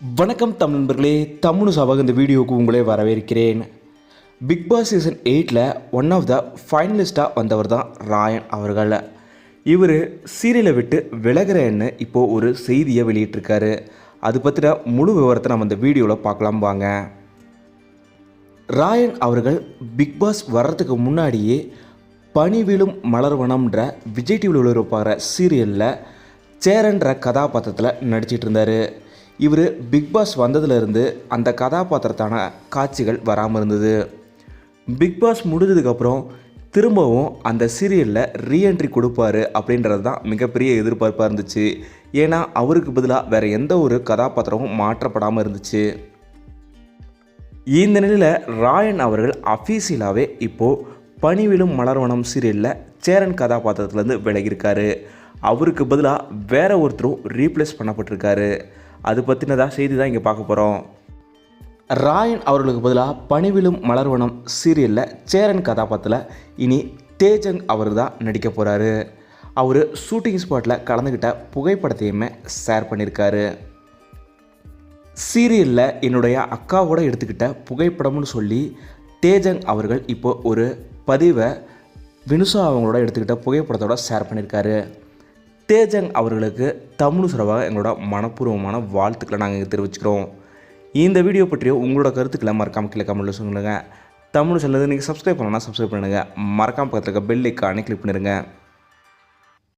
வணக்கம் தமிழ் நண்பர்களே தமிழ் சபாக இந்த வீடியோவுக்கு உங்களே வரவேற்கிறேன். பிக் பாஸ் சீசன் எயிட்டில் ஒன் ஆஃப் த ஃபைனலிஸ்ட்டாக வந்தவர் தான் ராயன் அவர்கள். இவர் சீரியலை விட்டு விலகிறேன்னு இப்போது ஒரு செய்தியை வெளியிட்டிருக்காரு. அது பற்றின முழு விவரத்தை நம்ம இந்த வீடியோவில் பார்க்கலாம் வாங்க. ராயன் அவர்கள் பிக் பாஸ் வர்றதுக்கு முன்னாடியே பனிவிழும் மலர்வனம்ன்ற விஜய் டிவியில் ஒளிபரப்பாகிற சீரியலில் சேரன்ற கதாபாத்திரத்தில் நடிச்சிட்டு இருந்தார். இவர் பிக் பாஸ் வந்ததுலேருந்து அந்த கதாபாத்திரத்தான காட்சிகள் வராமல் இருந்தது. பிக் பாஸ் முடிஞ்சதுக்கப்புறம் திரும்பவும் அந்த சீரியலில் ரீஎன்ட்ரி கொடுப்பாரு அப்படின்றது தான் மிகப்பெரிய எதிர்பார்ப்பாக இருந்துச்சு. ஏன்னா அவருக்கு பதிலாக வேறு எந்த ஒரு கதாபாத்திரமும் மாற்றப்படாமல் இருந்துச்சு. இந்த நிலையில் ராயன் அவர்கள் அஃபீஷியலாகவே இப்போது பணிவிலும் மலர்வனம் சீரியலில் சேரன் கதாபாத்திரத்துலேருந்து விலகியிருக்காரு. அவருக்கு பதிலாக வேற ஒருத்தரும் ரீப்ளேஸ் பண்ணப்பட்டிருக்காரு. அது பற்றினதாக செய்தி தான் இங்கே பார்க்க போகிறோம் ராயன் அவர்களுக்கு பதிலாக பணிவிலும் மலர்வனம் சீரியலில் சேரன் கதாபாத்திரத்தில் இனி தேஜங் அவர் தான் நடிக்க போகிறாரு அவர் ஷூட்டிங் ஸ்பாட்டில் கலந்துக்கிட்ட புகைப்படத்தையுமே ஷேர் பண்ணியிருக்காரு சீரியலில் என்னுடைய அக்காவோட எடுத்துக்கிட்ட புகைப்படம்னு சொல்லி தேஜங் அவர்கள் இப்போ ஒரு பதிவை வினுசா அவங்களோட எடுத்துக்கிட்ட புகைப்படத்தோட ஷேர் பண்ணியிருக்காரு தேஜங் அவர்களுக்கு தமிழ் சிறவாக எங்களோட மனப்பூர்வமான வாழ்த்துக்களை நாங்கள் இங்கே தெரிவிச்சுக்கிறோம். இந்த வீடியோ பற்றிய உங்களோட கருத்துக்களை மறக்காமல் கீழே கமெண்ட்டில் சொல்லுங்கள் தமிழ் சொல்லுறது நீங்கள் சப்ஸ்கிரைப் பண்ணலாம் சப்ஸ்கிரைப் பண்ணுங்கள் மறக்காமல் பக்கத்தில் இருக்க பெல் ஐக்கானே கிளிக் பண்ணிடுங்க